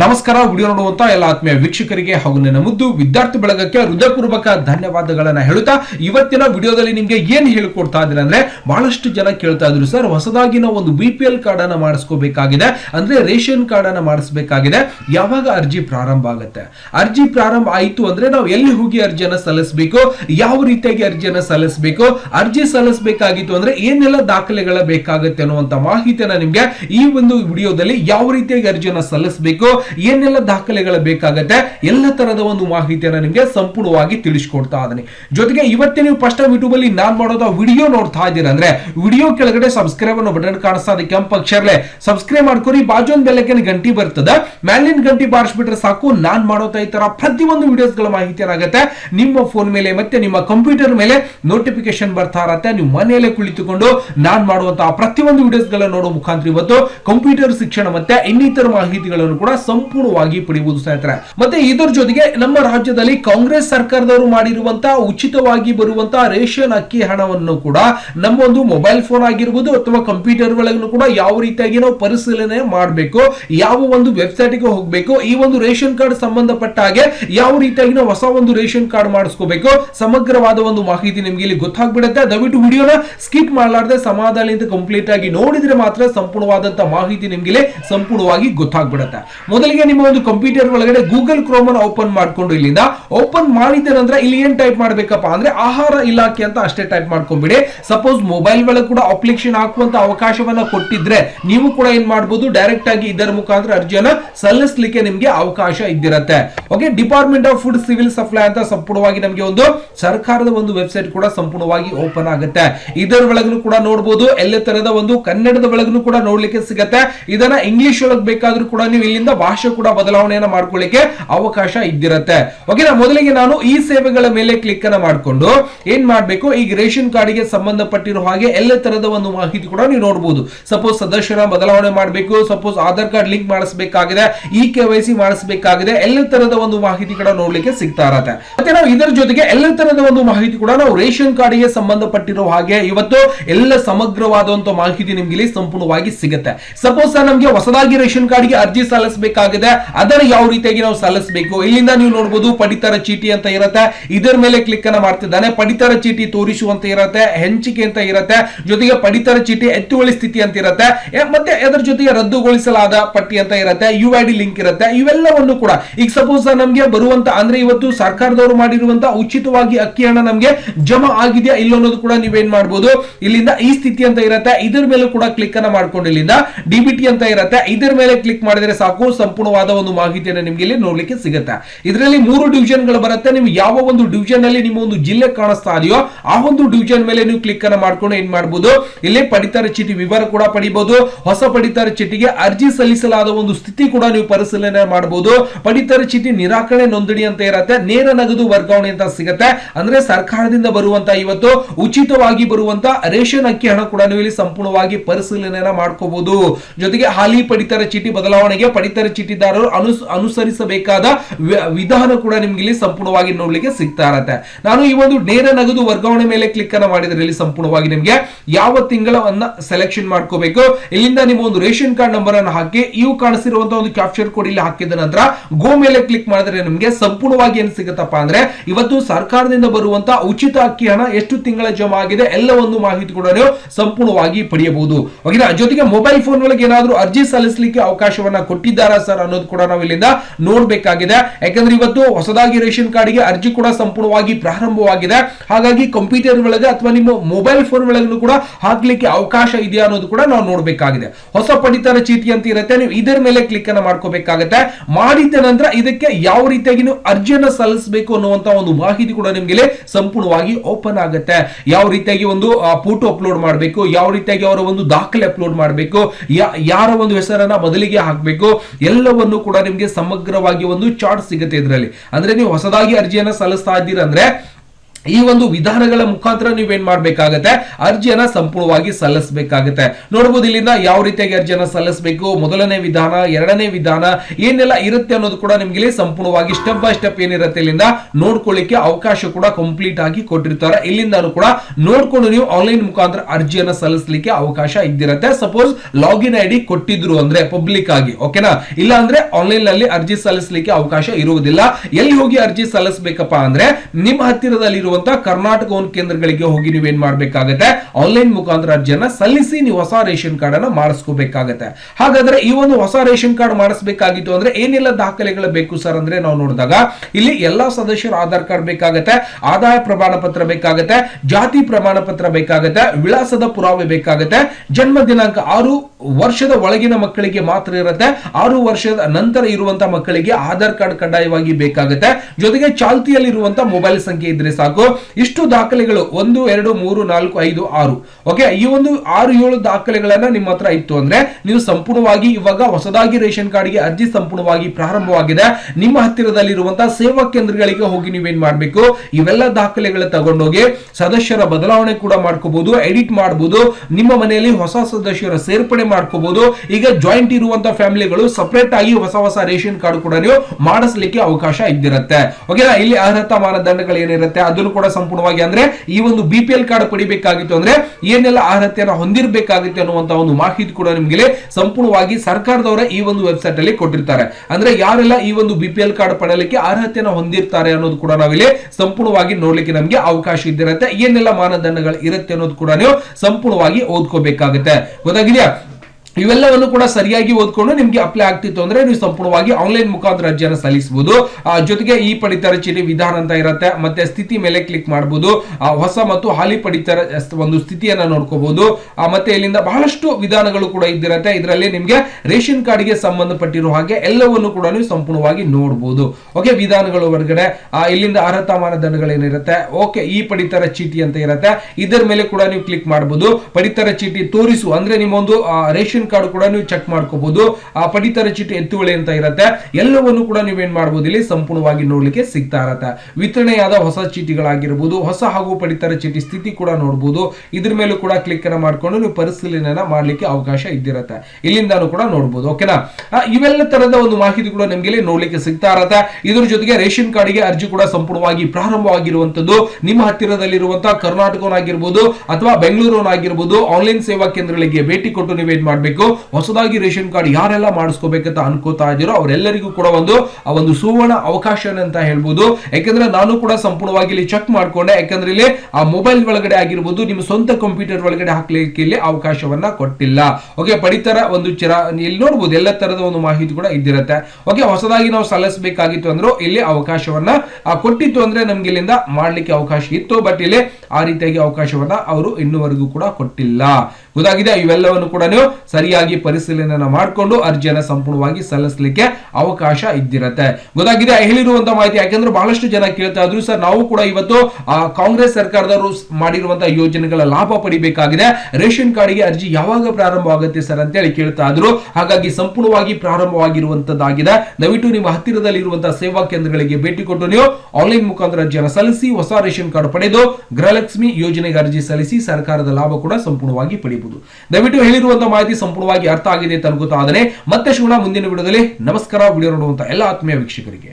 ನಮಸ್ಕಾರ, ವಿಡಿಯೋ ನೋಡುವಂತ ಎಲ್ಲ ಆತ್ಮೀಯ ವೀಕ್ಷಕರಿಗೆ ಹಾಗೂ ನನ್ನ ಮುದ್ದು ವಿದ್ಯಾರ್ಥಿ ಬಳಗಕ್ಕೆ ಹೃದಯಪೂರ್ವಕ ಧನ್ಯವಾದಗಳನ್ನ ಹೇಳುತ್ತಾ, ಇವತ್ತಿನ ವಿಡಿಯೋದಲ್ಲಿ ನಿಮ್ಗೆ ಏನ್ ಹೇಳ್ಕೊಡ್ತಾ ಇದ್ರೆ ಅಂದ್ರೆ ಬಹಳಷ್ಟು ಜನ ಕೇಳ್ತಾ ಇದ್ರು, ಸರ್, ಹೊಸದಾಗಿ ನಾವು ಒಂದು ಬಿ ಪಿ ಎಲ್ ಕಾರ್ಡ್ ಅನ್ನ ಮಾಡಿಸ್ಕೋಬೇಕಾಗಿದೆ, ಅಂದ್ರೆ ರೇಷನ್ ಕಾರ್ಡ್ ಅನ್ನ ಮಾಡಿಸ್ಬೇಕಾಗಿದೆ, ಯಾವಾಗ ಅರ್ಜಿ ಪ್ರಾರಂಭ ಆಗುತ್ತೆ? ಅರ್ಜಿ ಪ್ರಾರಂಭ ಆಯ್ತು ಅಂದ್ರೆ ನಾವು ಎಲ್ಲಿ ಹೋಗಿ ಅರ್ಜಿಯನ್ನ ಸಲ್ಲಿಸಬೇಕು, ಯಾವ ರೀತಿಯಾಗಿ ಅರ್ಜಿಯನ್ನ ಸಲ್ಲಿಸಬೇಕು, ಅರ್ಜಿ ಸಲ್ಲಿಸಬೇಕಾಗಿತ್ತು ಅಂದ್ರೆ ಏನೆಲ್ಲ ದಾಖಲೆಗಳ ಬೇಕಾಗುತ್ತೆ ಅನ್ನುವಂತ ಮಾಹಿತಿಯನ್ನ ನಿಮ್ಗೆ ಈ ಒಂದು ವಿಡಿಯೋದಲ್ಲಿ ಯಾವ ರೀತಿಯಾಗಿ ಅರ್ಜಿಯನ್ನ ಸಲ್ಲಿಸಬೇಕು ಏನೆಲ್ಲ ದಾಖಲೆಗಳು ಬೇಕಾಗತ್ತೆ? ಎಲ್ಲ ತರದ ಒಂದು ಮಾಹಿತಿಯನ್ನ ನಿಮಗೆ ಸಂಪೂರ್ಣವಾಗಿ ತಿಳಿಸ್ಕೊಡ್ತಾ ಇದ್ದೀನಿ. ಜೊತೆಗೆ ಇವತ್ತೇ ನೀವು ಫಸ್ಟ್ ಯೂಟ್ಯೂಬ್ ಅಲ್ಲಿ ನಾನ್ ಮಾಡೋದ ವಿಡಿಯೋ ನೋಡ್ತಾ ಇದ್ದೀರಾ ಅಂದ್ರೆ, ವಿಡಿಯೋ ಕೆಳಗಡೆ ಸಬ್ಸ್ಕ್ರೈಬ್ ಅನ್ನೋ ಬಟನ್ ಕಾಣಿಸ್ತಾ ಇದೆ, ಕೆಂಪು ಅಕ್ಷರಲೆ ಸಬ್ಸ್ಕ್ರೈಬ್ ಮಾಡ್ಕೊರಿ ಬಾಜು ಒಂದು ಬೆಲ್ಲಕ್ಕೆ ಗಂಟಿ ಬರ್ತದೆ. ಮ್ಯಾಲಿನ ಗಂಟಿ ಬಾರಿಸ್ಬಿಟ್ರೆ ಸಾಕು, ನಾನ್ ಮಾಡೋತಾ ಈ ತರ ಪ್ರತಿಯೊಂದು ವಿಡಿಯೋಸ್ಗಳ ಮಾಹಿತಿ ಏನಾಗುತ್ತೆ ನಿಮ್ಮ ಫೋನ್ ಮೇಲೆ ಮತ್ತೆ ನಿಮ್ಮ ಕಂಪ್ಯೂಟರ್ ಮೇಲೆ ನೋಟಿಫಿಕೇಶನ್ ಬರ್ತಾ ಇರತ್ತೆ. ನೀವು ಮನೆಯಲ್ಲೇ ಕುಳಿತುಕೊಂಡು ನಾನ್ ಮಾಡುವಂತಹ ಪ್ರತಿಯೊಂದು ವಿಡಿಯೋಸ್ಗಳ ನೋಡೋ ಮುಖಾಂತರ ಇವತ್ತು ಕಂಪ್ಯೂಟರ್ ಶಿಕ್ಷಣ ಮತ್ತೆ ಇನ್ನಿತರ ಮಾಹಿತಿಗಳನ್ನು ಕೂಡ ಸಂಪೂರ್ಣವಾಗಿ ಪಡೆಯುವುದು ಸ್ನೇಹಿತರೆ. ಮತ್ತೆ ಇದರ ಜೊತೆಗೆ ನಮ್ಮ ರಾಜ್ಯದಲ್ಲಿ ಕಾಂಗ್ರೆಸ್ ಸರ್ಕಾರದವರು ಮಾಡಿರುವಂತಹ ಉಚಿತವಾಗಿ ಬರುವಂತಹ ರೇಷನ್ ಅಕ್ಕಿ ಹಣವನ್ನು ಕೂಡ ನಮ್ಮ ಒಂದು ಮೊಬೈಲ್ ಫೋನ್ ಆಗಿರ್ಬೋದು ಅಥವಾ ಕಂಪ್ಯೂಟರ್ಗಳನ್ನು ಕೂಡ ಯಾವ ರೀತಿಯಾಗಿ ನಾವು ಪರಿಶೀಲನೆ ಮಾಡಬೇಕು, ಯಾವ ಒಂದು ವೆಬ್ಸೈಟ್ಗೆ ಹೋಗಬೇಕು, ಈ ಒಂದು ರೇಷನ್ ಕಾರ್ಡ್ ಸಂಬಂಧಪಟ್ಟ ಹಾಗೆ ಯಾವ ರೀತಿಯಾಗಿ ನಾವು ಹೊಸ ಒಂದು ರೇಷನ್ ಕಾರ್ಡ್ ಮಾಡಿಸ್ಕೋಬೇಕು, ಸಮಗ್ರವಾದ ಒಂದು ಮಾಹಿತಿ ನಿಮ್ಗೆ ಇಲ್ಲಿ ಗೊತ್ತಾಗ್ಬಿಡುತ್ತೆ. ದಯವಿಟ್ಟು ವಿಡಿಯೋನ ಸ್ಕಿಪ್ ಮಾಡಲಾರ್ದೆ ಸಮಾಧಾನದಿಂದ ಕಂಪ್ಲೀಟ್ ಆಗಿ ನೋಡಿದ್ರೆ ಮಾತ್ರ ಸಂಪೂರ್ಣವಾದಂತಹ ಮಾಹಿತಿ ನಿಮ್ಗೆ ಸಂಪೂರ್ಣವಾಗಿ ಗೊತ್ತಾಗ್ಬಿಡುತ್ತೆ. ಮೊದಲಿಗೆ ನಿಮ್ಮ ಒಂದು ಕಂಪ್ಯೂಟರ್ ಒಳಗಡೆ ಗೂಗಲ್ ಕ್ರೋಮ್ ಅನ್ನು ಓಪನ್ ಮಾಡ್ಕೊಂಡು ಇಲ್ಲಿಂದ ಓಪನ್ ಮಾಡಿದ ನಂತರ ಇಲ್ಲಿ ಏನ್ ಟೈಪ್ ಮಾಡಬೇಕಪ್ಪ ಅಂದ್ರೆ ಆಹಾರ ಇಲಾಖೆ ಅಂತ ಅಷ್ಟೇ ಟೈಪ್ ಮಾಡ್ಕೊಂಡ್ಬಿಡಿ. ಸಪೋಸ್ ಮೊಬೈಲ್ ಒಳಗೆ ಕೂಡ ಅಪ್ಲಿಕೇಶನ್ ಹಾಕುವಂತ ಅವಕಾಶವನ್ನ ಕೊಟ್ಟಿದ್ರೆ ನೀವು ಕೂಡ ಏನ್ ಮಾಡಬಹುದು ಡೈರೆಕ್ಟ್ ಆಗಿ ಇದರ ಮುಖಾಂತರ ಅರ್ಜಿಯನ್ನು ಸಲ್ಲಿಸಲಿಕ್ಕೆ ನಿಮ್ಗೆ ಅವಕಾಶ ಇದ್ದಿರತ್ತೆ. Okay department of food civil supply ಅಂತ ಸಂಪೂರ್ಣವಾಗಿ ನಮಗೆ ಒಂದು ಸರ್ಕಾರದ ಒಂದು ವೆಬ್ಸೈಟ್ ಕೂಡ ಸಂಪೂರ್ಣವಾಗಿ ಓಪನ್ ಆಗುತ್ತೆ. ಇದರ ಒಳಗೂ ಕೂಡ ನೋಡಬಹುದು ಎಲ್ಲ ತರದ ಒಂದು ಕನ್ನಡದ ಒಳಗೂ ಕೂಡ ನೋಡ್ಲಿಕ್ಕೆ ಸಿಗತ್ತೆ. ಇದನ್ನ ಇಂಗ್ಲಿಷ್ ಒಳಗೆ ಬೇಕಾದ್ರೂ ಕೂಡ ನೀವು ಇಲ್ಲಿಂದ ಭಾಷೆ ಕೂಡ ಬದಲಾವಣೆಯನ್ನ ಮಾಡ್ಕೊಳ್ಳಿಕ್ಕೆ ಅವಕಾಶ ಇದ್ದಿರತ್ತೆ. ಓಕೆನಾ ಮೊದಲಿಗೆ ನಾನು ಈ ಸೇವೆಗಳ ಮೇಲೆ ಕ್ಲಿಕ್ ಅನ್ನ ಮಾಡ್ಕೊಂಡು ಏನ್ ಮಾಡ್ಬೇಕು? ಈಗ ರೇಷನ್ ಕಾರ್ಡ್ಗೆ ಸಂಬಂಧಪಟ್ಟಿರೋ ಹಾಗೆ ಎಲ್ಲ ತರದ ಒಂದು ಮಾಹಿತಿ ಕೂಡ ನೀವು ನೋಡಬಹುದು ಸಪೋಸ್ ಸದಸ್ಯರ ಬದಲಾವಣೆ ಮಾಡಬೇಕು ಸಪೋಸ್ ಆಧಾರ್ ಕಾರ್ಡ್ ಲಿಂಕ್ ಮಾಡಿಸಬೇಕಾಗಿದೆ, ಇ ಕೆ ವೈ ಸಿ ಮಾಡಿಸಬೇಕಾಗಿದೆ, ಎಲ್ಲ ತರದ ಒಂದು ಮಾಹಿತಿ ಕೂಡ ನೋಡ್ಲಿಕ್ಕೆ ಸಿಗ್ತಾ ಇರತ್ತೆ ಮತ್ತೆ ನಾವು ಇದರ ಜೊತೆಗೆ ಎಲ್ಲ ತರದ ಒಂದು ಮಾಹಿತಿ ಕೂಡ ನಾವು ರೇಷನ್ ಕಾರ್ಡ್ಗೆ ಸಂಬಂಧಪಟ್ಟಿರೋ ಹಾಗೆ ಇವತ್ತು ಎಲ್ಲ ಸಮಗ್ರವಾದಂತ ಮಾಹಿತಿ ನಿಮ್ಗೆ ಇಲ್ಲಿ ಸಂಪೂರ್ಣವಾಗಿ ಸಿಗುತ್ತೆ. ಸಪೋಸ್ ನಮಗೆ ಹೊಸದಾಗಿ ರೇಷನ್ ಕಾರ್ಡ್ಗೆ ಅರ್ಜಿ ಸಲ್ಲಿಸಬೇಕಾಗಿದೆ ಅದರ ಯಾವ ರೀತಿಯಾಗಿ ನಾವು ಸಲ್ಲಿಸಬೇಕು? ಇಲ್ಲಿಂದ ನೀವು ನೋಡಬಹುದು ಪಡಿತರ ಚೀಟಿ ಅಂತ ಇರುತ್ತೆ. ಇದರ ಮೇಲೆ ಕ್ಲಿಕ್ ಅನ್ನ ಮಾಡ್ತಿದ್ದಾನೆ. ಪಡಿತರ ಚೀಟಿ ತೋರಿಸುವಂತ ಇರುತ್ತೆ. ಹೆಂಚಿಕೆ ಅಂತ ಇರುತ್ತೆ. ಜೊತೆಗೆ ಪಡಿತರ ಚೀಟಿ ಎತ್ತುವಳಿ ಸ್ಥಿತಿ ಅಂತ ಇರುತ್ತೆ. ಮತ್ತೆ ಅದರ ಜೊತೆಗೆ ರದ್ದುಗೊಳಿಸಲಾದ ಪಟ್ಟಿ ಅಂತ ಇರುತ್ತೆ. ಯು ಐ ಲಿಂಕ್ ಇರುತ್ತೆ. ಇವೆಲ್ಲವನ್ನು ಕೂಡ ಈಗ ಸಪೋಸ್ ನಮಗೆ ಬರುವಂತ, ಅಂದ್ರೆ ಇವತ್ತು ಸರ್ಕಾರದವರು ಮಾಡಿರುವಂತಹ ಉಚಿತವಾಗಿ ಅಕ್ಕಿ ಹಣ ನಮಗೆ ಜಮಾ ಆಗಿದೆಯಾ ಇಲ್ಲ ಅನ್ನೋದು ಕೂಡ ನೀವೇನ್ ಮಾಡಬಹುದು ಇಲ್ಲಿಂದ ಈ ಸ್ಥಿತಿ ಅಂತ ಇರುತ್ತೆ. ಇದರ ಮೇಲೆ ಕೂಡ ಕ್ಲಿಕ್ ಅನ್ನ ಮಾಡ್ಕೊಂಡು ಇಲ್ಲಿಂದ ಡಿಬಿಟಿ ಅಂತ ಇರುತ್ತೆ. ಇದರ ಮೇಲೆ ಕ್ಲಿಕ್ ಮಾಡಿದ್ರೆ ಸಾಕು. ಸಂಪೂರ್ಣವಾದ ಒಂದು ಮಾಹಿತಿಯನ್ನು ನಿಮಗೆ ಇಲ್ಲಿ ನೋಡ್ಲಿಕ್ಕೆ ಸಿಗುತ್ತೆ. ಇದರಲ್ಲಿ ಮೂರು ಡಿವಿಷನ್ಗಳು ಬರುತ್ತೆ. ನೀವು ಯಾವ ಒಂದು ಡಿವಿಷನ್ ಅಲ್ಲಿ ನಿಮ್ಮ ಒಂದು ಜಿಲ್ಲೆ ಕಾಣಿಸ್ತಾ ಇದೆಯೋ, ಆ ಒಂದು ಡಿವಿಷನ್ ಮೇಲೆ ನೀವು ಕ್ಲಿಕ್ ಅನ್ನು ಮಾಡ್ಕೊಂಡು ಏನ್ ಮಾಡಬಹುದು ಇಲ್ಲಿ ಪಡಿತರ ಚೀಟಿ ವಿವರ ಕೂಡ ಪಡಿಬಹುದು ಹೊಸ ಪಡಿತರ ಚೀಟಿಗೆ ಅರ್ಜಿ ಸಲ್ಲಿಸಲಾದ ಒಂದು ಸ್ಥಿತಿ ಕೂಡ ನೀವು ಪರಿಶೀಲನೆ ಮಾಡಬಹುದು ಪಡಿತರ ಚೀಟಿ ನಿರಾಕರಣೆ ನೋಂದಣಿ ಅಂತ ಇರುತ್ತೆ. ನೇರ ನಗದು ವರ್ಗಾವಣೆ ಅಂತ ಸಿಗುತ್ತೆ. ಅಂದ್ರೆ ಸರ್ಕಾರದಿಂದ ಬರುವಂತ ಇವತ್ತು ಉಚಿತವಾಗಿ ಬರುವಂತ ರೇಷನ್ ಅಕ್ಕಿ ಹಣ ಕೂಡ ನೀವು ಇಲ್ಲಿ ಸಂಪೂರ್ಣವಾಗಿ ಪರಿಶೀಲನೆ ಮಾಡ್ಕೋಬಹುದು ಜೊತೆಗೆ ಹಾಲಿ ಪಡಿತರ ಚೀಟಿ ಬದಲಾವಣೆಗೆ ಪಡಿತರ ಚೀಟಿದಾರರು ಅನುಸ್, ಅನುಸರಿಸಬೇಕಾದ ವಿಧಾನ ಕೂಡ ನಿಮ್ಗೆ ಇಲ್ಲಿ ಸಂಪೂರ್ಣವಾಗಿ ನೋಡ್ಲಿಕ್ಕೆ ಸಿಗ್ತಾ ಇರತ್ತೆ ನಾನು ಈ ಒಂದು ನೇರ ನಗದು ವರ್ಗಾವಣೆ ಮೇಲೆ ಕ್ಲಿಕ್ ಅನ್ನ ಮಾಡಿದ್ರೆ ಇಲ್ಲಿ ಸಂಪೂರ್ಣವಾಗಿ ನಿಮ್ಗೆ ಯಾವ ತಿಂಗಳವನ್ನ ಸೆಲೆಕ್ಷನ್ ಮಾಡ್ಕೋಬೇಕು. ಇಲ್ಲಿಂದ ನಿಮ್ಮ ಒಂದು ರೇಷನ್ ಕಾರ್ಡ್ ನಂಬರ್ ಅನ್ನು ಹಾಕಿ, ಇವು ಕಾಣಿಸಿರುವಂತಹ ಒಂದು ಕ್ಯಾಪ್ಚರ್ ಕೋಡ್ ಇಲ್ಲಿ ಹಾಕಿದ ನಂತರ ಗೋ ಮೇಲೆ ಕ್ಲಿಕ್ ಮಾಡಿದ್ರೆ ನಿಮ್ಗೆ ಸಂಪೂರ್ಣವಾಗಿ ಏನ್ ಸಿಗುತ್ತಪ್ಪ ಅಂದ್ರೆ, ಇವತ್ತು ಸರ್ಕಾರದಿಂದ ಬರುವಂತ ಉಚಿತ ಅಕ್ಕಿ ಹಣ ಎಷ್ಟು ತಿಂಗಳ ಜಮಾ ಆಗಿದೆ ಎಲ್ಲ ಒಂದು ಮಾಹಿತಿ ಕೂಡ ನೀವು ಸಂಪೂರ್ಣವಾಗಿ ಪಡೆಯಬಹುದು. ಜೊತೆಗೆ ಮೊಬೈಲ್ ಫೋನ್ ಒಳಗೆ ಏನಾದ್ರೂ ಅರ್ಜಿ ಸಲ್ಲಿಸಲಿಕ್ಕೆ ಅವಕಾಶವನ್ನ ಕೊಟ್ಟಿದ್ದಾರಾ ಸರ್ ಅನ್ನೋದು ಕೂಡ ನಾವು ಇಲ್ಲಿಂದ ನೋಡ್ಬೇಕಾಗಿದೆ. ಯಾಕಂದ್ರೆ ಇವತ್ತು ಹೊಸದಾಗಿ ರೇಷನ್ ಕಾರ್ಡ್ಗೆ ಅರ್ಜಿ ಕೂಡ ಸಂಪೂರ್ಣವಾಗಿ ಪ್ರಾರಂಭವಾಗಿದೆ. ಹಾಗಾಗಿ ಕಂಪ್ಯೂಟರ್ ಒಳಗೆ ಅಥವಾ ನಿಮ್ಮ ಮೊಬೈಲ್ ಫೋನ್ ಒಳಗೂ ಕೂಡ ಹಾಕ್ಲಿಕ್ಕೆ ಅವಕಾಶ ಇದೆಯಾ ಅನ್ನೋದು ಕೂಡ ನಾವು ನೋಡ್ಬೇಕಾಗಿದೆ. ಹೊಸ ಪಡಿತರ ಚೀಟಿ ಅಂತ ಇರುತ್ತೆ, ನೀವು ಇದರ ಮೇಲೆ ಕ್ಲಿಕ್ ಅನ್ನ ಮಾಡ್ಕೋಬೇಕಾಗತ್ತೆ. ಮಾಡಿದ ನಂತರ ಇದಕ್ಕೆ ಯಾವ ರೀತಿಯಾಗಿ ನೀವು ಅರ್ಜಿಯನ್ನು ಸಲ್ಲಿಸಬೇಕು ಅನ್ನುವಂತ ಒಂದು ಮಾಹಿತಿ ಕೂಡ ನಿಮ್ಗೆ ಸಂಪೂರ್ಣವಾಗಿ ಓಪನ್ ಆಗುತ್ತೆ. ಯಾವ ರೀತಿಯಾಗಿ ಒಂದು ಫೋಟೋ ಅಪ್ಲೋಡ್ ಮಾಡಬೇಕು, ಯಾವ ರೀತಿಯಾಗಿ ಅವರ ಒಂದು ದಾಖಲೆ ಅಪ್ಲೋಡ್ ಮಾಡಬೇಕು ಯಾರ ಒಂದು ಹೆಸರನ್ನ ಮೊದಲಿಗೆ ಹಾಕಬೇಕು ಎಲ್ಲವನ್ನು ಕೂಡ ನಿಮಗೆ ಸಮಗ್ರವಾಗಿ ಒಂದು ಚಾರ್ಟ್ ಸಿಗುತ್ತೆ ಇದರಲ್ಲಿ. ಅಂದ್ರೆ ನೀವು ಹೊಸದಾಗಿ ಅರ್ಜಿಯನ್ನು ಸಲ್ಲಿಸ್ತಾ ಇದ್ದೀರಾ ಅಂದ್ರೆ ಈ ಒಂದು ವಿಧಾನಗಳ ಮುಖಾಂತರ ನೀವೇನ್ ಮಾಡ್ಬೇಕಾಗತ್ತೆ? ಅರ್ಜಿಯನ್ನ ಸಂಪೂರ್ಣವಾಗಿ ಸಲ್ಲಿಸಬೇಕಾಗತ್ತೆ. ನೋಡಬಹುದು ಇಲ್ಲಿಂದ ಯಾವ ರೀತಿಯಾಗಿ ಅರ್ಜಿಯನ್ನ ಸಲ್ಲಿಸಬೇಕು? ಮೊದಲನೇ ವಿಧಾನ, ಎರಡನೇ ವಿಧಾನ ಏನೆಲ್ಲ ಇರುತ್ತೆ ಅನ್ನೋದು ಕೂಡ ನಿಮ್ಗೆ ಇಲ್ಲಿ ಸಂಪೂರ್ಣವಾಗಿ ಸ್ಟೆಪ್ ಬೈ ಸ್ಟೆಪ್ ಏನಿರುತ್ತೆ ಇಲ್ಲಿಂದ ನೋಡ್ಕೊಳ್ಳಿಕ್ಕೆ ಅವಕಾಶ ಕೂಡ ಕಂಪ್ಲೀಟ್ ಆಗಿ ಕೊಟ್ಟಿರ್ತಾರೆ. ಇಲ್ಲಿಂದಾನು ಕೂಡ ನೋಡ್ಕೊಂಡು ನೀವು ಆನ್ಲೈನ್ ಮುಖಾಂತರ ಅರ್ಜಿಯನ್ನ ಸಲ್ಲಿಸಲಿಕ್ಕೆ ಅವಕಾಶ ಇದ್ದಿರತ್ತೆ. ಸಪೋಸ್ ಲಾಗಿನ್ ಐ ಡಿ ಕೊಟ್ಟಿದ್ರು ಅಂದ್ರೆ ಪಬ್ಲಿಕ್ ಆಗಿ ಓಕೆನಾ ಇಲ್ಲ ಅಂದ್ರೆ ಆನ್ಲೈನ್ನಲ್ಲಿ ಅರ್ಜಿ ಸಲ್ಲಿಸಲಿಕ್ಕೆ ಅವಕಾಶ ಇರುವುದಿಲ್ಲ. ಎಲ್ಲಿ ಹೋಗಿ ಅರ್ಜಿ ಸಲ್ಲಿಸಬೇಕಪ್ಪ ಅಂದ್ರೆ ನಿಮ್ಮ ಹತ್ತಿರದಲ್ಲಿರುವಂತಹ ಕರ್ನಾಟಕ ಒಂದು ಕೇಂದ್ರಗಳಿಗೆ ಹೋಗಿ ನೀವೇನ್ ಮಾಡಬೇಕಾಗತ್ತೆ? ಆನ್ಲೈನ್ ಮುಖಾಂತರ ಅರ್ಜಿಯನ್ನ ಸಲ್ಲಿಸಿ ನೀವು ಹೊಸ ರೇಷನ್ ಕಾರ್ಡ್ ಅನ್ನ ಮಾಡಿಸ್ಕೋಬೇಕಾಗತ್ತೆ. ಹಾಗಾದ್ರೆ ಈ ಒಂದು ಹೊಸ ರೇಷನ್ ಕಾರ್ಡ್ ಮಾಡಿಸಬೇಕಾಗಿತ್ತು ಅಂದ್ರೆ ಏನೆಲ್ಲ ದಾಖಲೆಗಳು ಬೇಕು ಸರ್ ಅಂದ್ರೆ ನಾವು ನೋಡಿದಾಗ ಇಲ್ಲಿ ಎಲ್ಲಾ ಸದಸ್ಯರ ಆಧಾರ್ ಕಾರ್ಡ್ ಬೇಕಾಗತ್ತೆ, ಆದಾಯ ಪ್ರಮಾಣ ಪತ್ರ ಬೇಕಾಗತ್ತೆ, ಜಾತಿ ಪ್ರಮಾಣ ಪತ್ರ ಬೇಕಾಗತ್ತೆ, ವಿಳಾಸದ ಪುರಾವೆ ಬೇಕಾಗತ್ತೆ, ಜನ್ಮ ದಿನಾಂಕ ಆರು ವರ್ಷದ ಒಳಗಿನ ಮಕ್ಕಳಿಗೆ ಮಾತ್ರ ಇರುತ್ತೆ, ಆರು ವರ್ಷದ ನಂತರ ಇರುವಂತಹ ಮಕ್ಕಳಿಗೆ ಆಧಾರ್ ಕಾರ್ಡ್ ಕಡ್ಡಾಯವಾಗಿ ಬೇಕಾಗುತ್ತೆ. ಜೊತೆಗೆ ಚಾಲ್ತಿಯಲ್ಲಿರುವಂತ ಮೊಬೈಲ್ ಸಂಖ್ಯೆ ಇದ್ರೆ ಸಾಕು. ಇಷ್ಟು ದಾಖಲೆಗಳು ಒಂದು, ಎರಡು, ಮೂರು, ನಾಲ್ಕು, ಐದು, ಆರು. ಓಕೆ ಈ ಒಂದು ಆರು, ಏಳು ದಾಖಲೆಗಳನ್ನ ನಿಮ್ಮ ಹತ್ರ ಇತ್ತು ಅಂದ್ರೆ ನೀವು ಸಂಪೂರ್ಣವಾಗಿ ಇವಾಗ ಹೊಸದಾಗಿ ರೇಷನ್ ಕಾರ್ಡ್ಗೆ ಅರ್ಜಿ ಸಂಪೂರ್ಣವಾಗಿ ಪ್ರಾರಂಭವಾಗಿದೆ. ನಿಮ್ಮ ಹತ್ತಿರದಲ್ಲಿರುವಂತಹ ಸೇವಾ ಕೇಂದ್ರಗಳಿಗೆ ಹೋಗಿ ನೀವೇನ್ ಮಾಡಬೇಕು? ಇವೆಲ್ಲ ದಾಖಲೆಗಳ ತಗೊಂಡೋಗಿ ಸದಸ್ಯರ ಬದಲಾವಣೆ ಕೂಡ ಮಾಡ್ಕೋಬಹುದು ಎಡಿಟ್ ಮಾಡಬಹುದು ನಿಮ್ಮ ಮನೆಯಲ್ಲಿ ಹೊಸ ಸದಸ್ಯರ ಸೇರ್ಪಡೆ ಮಾಡ್ಕೋಬಹುದು ಈಗ ಜಾಯಿಂಟ್ ಇರುವಂತಹ ಫ್ಯಾಮಿಲಿಗಳು ಸಪರೇಟ್ ಆಗಿ ಹೊಸ ಹೊಸ ರೇಷನ್ ಕಾರ್ಡ್ ಕೂಡ ನೀವು ಮಾಡಿಸ್ಲಿಕ್ಕೆ ಅವಕಾಶ ಇದ್ದಿರುತ್ತೆ. ಓಕೆನಾ ಇಲ್ಲಿ ಅರ್ಹತಾ ಮಾನದಂಡಗಳು ಏನಿರುತ್ತೆ? ಅದನ್ನು ಕೂಡ ಸಂಪೂರ್ಣವಾಗಿ ಅಂದ್ರೆ ಈ ಒಂದು ಬಿ ಪಿ ಎಲ್ ಕಾರ್ಡ್ ಪಡಿಬೇಕಾಗಿತ್ತು ಅಂದ್ರೆ ಏನೆಲ್ಲ ಅರ್ಹತೆಯನ್ನು ಹೊಂದಿರಬೇಕಾಗಿತ್ತು ಅನ್ನುವಂತ ಒಂದು ಮಾಹಿತಿ ಕೂಡ ನಿಮ್ಗೆ ಸಂಪೂರ್ಣವಾಗಿ ಸರ್ಕಾರದವರ ಈ ಒಂದು ವೆಬ್ಸೈಟ್ ಅಲ್ಲಿ ಕೊಟ್ಟಿರ್ತಾರೆ. ಅಂದ್ರೆ ಯಾರೆಲ್ಲ ಈ ಒಂದು ಬಿ ಪಿ ಎಲ್ ಕಾರ್ಡ್ ಪಡೆಯಲಿಕ್ಕೆ ಅರ್ಹತೆಯನ್ನು ಹೊಂದಿರ್ತಾರೆ ಅನ್ನೋದು ಕೂಡ ನಾವಿಲ್ಲಿ ಸಂಪೂರ್ಣವಾಗಿ ನೋಡ್ಲಿಕ್ಕೆ ನಮಗೆ ಅವಕಾಶ ಇದ್ದಿರುತ್ತೆ. ಏನೆಲ್ಲ ಮಾನದಂಡಗಳು ಇರುತ್ತೆ ಅನ್ನೋದು ಕೂಡ ನೀವು ಸಂಪೂರ್ಣವಾಗಿ ಓದ್ಕೋಬೇಕಾಗುತ್ತೆ. ಗೊತ್ತಾಗಿದೆಯಾ? ಇವೆಲ್ಲವನ್ನು ಕೂಡ ಸರಿಯಾಗಿ ಓದ್ಕೊಂಡು ನಿಮ್ಗೆ ಅಪ್ಲೈ ಆಗ್ತಿತ್ತು ಅಂದ್ರೆ ನೀವು ಸಂಪೂರ್ಣವಾಗಿ ಆನ್ಲೈನ್ ಮುಖಾಂತರ ಅರ್ಜಿಯನ್ನು ಸಲ್ಲಿಸಬಹುದು ಜೊತೆಗೆ ಈ ಪಡಿತರ ಚೀಟಿ ವಿಧಾನ ಅಂತ ಇರುತ್ತೆ. ಮತ್ತೆ ಸ್ಥಿತಿ ಮೇಲೆ ಕ್ಲಿಕ್ ಮಾಡಬಹುದು ಹೊಸ ಮತ್ತು ಹಾಲಿ ಪಡಿತರ ಒಂದು ಸ್ಥಿತಿಯನ್ನ ನೋಡ್ಕೋಬಹುದು ಮತ್ತೆ ಇಲ್ಲಿಂದ ಬಹಳಷ್ಟು ವಿಧಾನಗಳು ಕೂಡ ಇದ್ದಿರತ್ತೆ. ಇದರಲ್ಲಿ ನಿಮ್ಗೆ ರೇಷನ್ ಕಾರ್ಡ್ಗೆ ಸಂಬಂಧಪಟ್ಟಿರೋ ಹಾಗೆ ಎಲ್ಲವನ್ನು ಕೂಡ ನೀವು ಸಂಪೂರ್ಣವಾಗಿ ನೋಡಬಹುದು ಓಕೆ ವಿಧಾನಗಳು ಹೊರಗಡೆ. ಇಲ್ಲಿಂದ ಅರ್ಹತಾ ಮಾನದಂಡಗಳೇನಿರುತ್ತೆ? ಓಕೆ ಈ ಪಡಿತರ ಚೀಟಿ ಅಂತ ಇರುತ್ತೆ. ಇದರ ಮೇಲೆ ಕೂಡ ನೀವು ಕ್ಲಿಕ್ ಮಾಡಬಹುದು ಪಡಿತರ ಚೀಟಿ ತೋರಿಸು. ಅಂದ್ರೆ ನಿಮ್ಮೊಂದು ಆ, ರೇಷನ್ ಕಾರ್ಡ್ ಕೂಡ ನೀವು ಚೆಕ್ ಮಾಡ್ಕೋಬಹುದು. ಆ ಪಡಿತರ ಚೀಟಿ ಎತ್ತುವಳಿ ಅಂತ ಇರುತ್ತೆ. ಎಲ್ಲವನ್ನು ಕೂಡ ನೀವೇನ್ ಮಾಡಬಹುದು ಇಲ್ಲಿ ಸಂಪೂರ್ಣವಾಗಿ ನೋಡ್ಲಿಕ್ಕೆ ಸಿಗ್ತಾ ಇರತ್ತೆ. ವಿತರಣೆಯಾದ ಹೊಸ ಚೀಟಿಗಳಾಗಿರಬಹುದು ಹೊಸ ಹಾಗೂ ಪಡಿತರ ಚೀಟಿ ಸ್ಥಿತಿ ಕೂಡ ನೋಡಬಹುದು ಇದ್ರ ಮೇಲೂ ಕೂಡ ಕ್ಲಿಕ್ ಅನ್ನ ಮಾಡ್ಕೊಂಡು ನೀವು ಪರಿಶೀಲನೆಯನ್ನ ಮಾಡ್ಲಿಕ್ಕೆ ಅವಕಾಶ ಇದ್ದಿರತ್ತೆ. ಇಲ್ಲಿಂದಾನು ಕೂಡ ನೋಡಬಹುದು ಓಕೆನಾ ಇವೆಲ್ಲ ತರದ ಒಂದು ಮಾಹಿತಿ ಕೂಡ ನಿಮ್ಗೆ ಇಲ್ಲಿ ನೋಡ್ಲಿಕ್ಕೆ ಸಿಗ್ತಾ ಇರತ್ತೆ. ಇದ್ರ ಜೊತೆಗೆ ರೇಷನ್ ಕಾರ್ಡ್ಗೆ ಅರ್ಜಿ ಕೂಡ ಸಂಪೂರ್ಣವಾಗಿ ಪ್ರಾರಂಭವಾಗಿರುವಂತದ್ದು ನಿಮ್ಮ ಹತ್ತಿರದಲ್ಲಿರುವಂತಹ ಕರ್ನಾಟಕವನ್ನಾಗಿರ್ಬೋದು ಅಥವಾ ಬೆಂಗಳೂರವನ್ನಾಗಿರ್ಬೋದು, ಆನ್ಲೈನ್ ಸೇವಾ ಕೇಂದ್ರಗಳಿಗೆ ಭೇಟಿ ಕೊಟ್ಟು ನೀವೇನ್ ಮಾಡಬೇಕು? ಹೊಸದಾಗಿ ರೇಷನ್ ಕಾರ್ಡ್ ಯಾರೆಲ್ಲ ಮಾಡಿಸ್ಕೋಬೇಕಂತ ಅನ್ಕೋತಾ ಇದ್ದೀರೋ ಅವರೆಲ್ಲರಿಗೂ ಕೂಡ ಒಂದು, ಆ ಒಂದು ಸುವರ್ಣ ಅವಕಾಶ ಅಂತ ಹೇಳ್ಬೋದು. ಯಾಕಂದ್ರೆ ನಾನು ಕೂಡ ಸಂಪೂರ್ಣವಾಗಿ ಇಲ್ಲಿ ಚೆಕ್ ಮಾಡ್ಕೊಂಡೆ. ಯಾಕಂದ್ರೆ ಇಲ್ಲಿ ಆ ಮೊಬೈಲ್ ಒಳಗಡೆ ಆಗಿರ್ಬೋದು, ನಿಮ್ಮ ಸ್ವಂತ ಕಂಪ್ಯೂಟರ್ ಒಳಗಡೆ ಹಾಕ್ಲಿಕ್ಕೆ ಇಲ್ಲಿ ಅವಕಾಶವನ್ನ ಕೊಟ್ಟಿಲ್ಲ. ಓಕೆ ಪಡಿತರ ಒಂದು ಚಿರ, ಇಲ್ಲಿ ನೋಡ್ಬೋದು ಎಲ್ಲ ತರದ ಒಂದು ಮಾಹಿತಿ ಕೂಡ ಇದ್ದಿರುತ್ತೆ. ಓಕೆ ಹೊಸದಾಗಿ ನಾವು ಸಲ್ಲಿಸಬೇಕಾಗಿತ್ತು ಅಂದ್ರೂ ಇಲ್ಲಿ ಅವಕಾಶವನ್ನ ಕೊಟ್ಟಿತ್ತು ಅಂದ್ರೆ ನಮ್ಗೆ ಇಲ್ಲಿಂದ ಮಾಡ್ಲಿಕ್ಕೆ ಅವಕಾಶ ಇತ್ತು. ಬಟ್ ಇಲ್ಲಿ ಆ ರೀತಿಯಾಗಿ ಅವಕಾಶವನ್ನ ಅವರು ಇನ್ನುವರೆಗೂ ಕೂಡ ಕೊಟ್ಟಿಲ್ಲ. ಗೊತ್ತಾಗಿದೆ, ಇವೆಲ್ಲವನ್ನು ಕೂಡ ನೀವು ಸರಿಯಾಗಿ ಪರಿಶೀಲನೆ ಮಾಡಿಕೊಂಡು ಅರ್ಜಿಯನ್ನು ಸಂಪೂರ್ಣವಾಗಿ ಸಲ್ಲಿಸಲಿಕ್ಕೆ ಅವಕಾಶ ಇದ್ದಿರತ್ತೆ. ಗೊತ್ತಾಗಿದೆ ಹೇಳಿರುವಂತಹ ಮಾಹಿತಿ, ಯಾಕೆಂದ್ರೆ ಬಹಳಷ್ಟು ಜನ ಕೇಳ್ತಾ ಇದ್ರು, ಸರ್, ನಾವು ಕೂಡ ಇವತ್ತು ಕಾಂಗ್ರೆಸ್ ಸರ್ಕಾರದವರು ಮಾಡಿರುವಂತಹ ಯೋಜನೆಗಳ ಲಾಭ ಪಡಿಬೇಕಾಗಿದೆ. ರೇಷನ್ ಕಾರ್ಡ್ಗೆ ಅರ್ಜಿ ಯಾವಾಗ ಪ್ರಾರಂಭ ಆಗುತ್ತೆ, ಸರ್, ಅಂತೇಳಿ ಕೇಳ್ತಾ ಇದ್ರು. ಹಾಗಾಗಿ ಸಂಪೂರ್ಣವಾಗಿ ಪ್ರಾರಂಭವಾಗಿರುವಂತದ್ದಾಗಿದೆ. ದಯವಿಟ್ಟು ನಿಮ್ಮ ಹತ್ತಿರದಲ್ಲಿರುವಂತಹ ಸೇವಾ ಕೇಂದ್ರಗಳಿಗೆ ಭೇಟಿ ಕೊಟ್ಟು ನೀವು ಆನ್ಲೈನ್ ಮುಖಾಂತರ ಅರ್ಜಿಯನ್ನು ಸಲ್ಲಿಸಿ, ಹೊಸ ರೇಷನ್ ಕಾರ್ಡ್ ಪಡೆದು ಗೃಹಲಕ್ಷ್ಮಿ ಯೋಜನೆಗೆ ಅರ್ಜಿ ಸಲ್ಲಿಸಿ, ಸರ್ಕಾರದ ಲಾಭ ಕೂಡ ಸಂಪೂರ್ಣವಾಗಿ ಪಡೆಯಬಹುದು ದಯವಿಟ್ಟು ಹೇಳಿರುವಂತಹ ಮಾಹಿತಿ ಸಂಪೂರ್ಣವಾಗಿ ಅರ್ಥ ಆಗಿದೆ ಆದರೆ ಮತ್ತೆ ಶಿವಣ ಮುಂದಿನ ವಿಡಿಯೋದಲ್ಲಿ. ನಮಸ್ಕಾರ. ವಿಡಿಯೋ ನೋಡುವಂತಹ ಎಲ್ಲ ಆತ್ಮೀಯ ವೀಕ್ಷಕರಿಗೆ.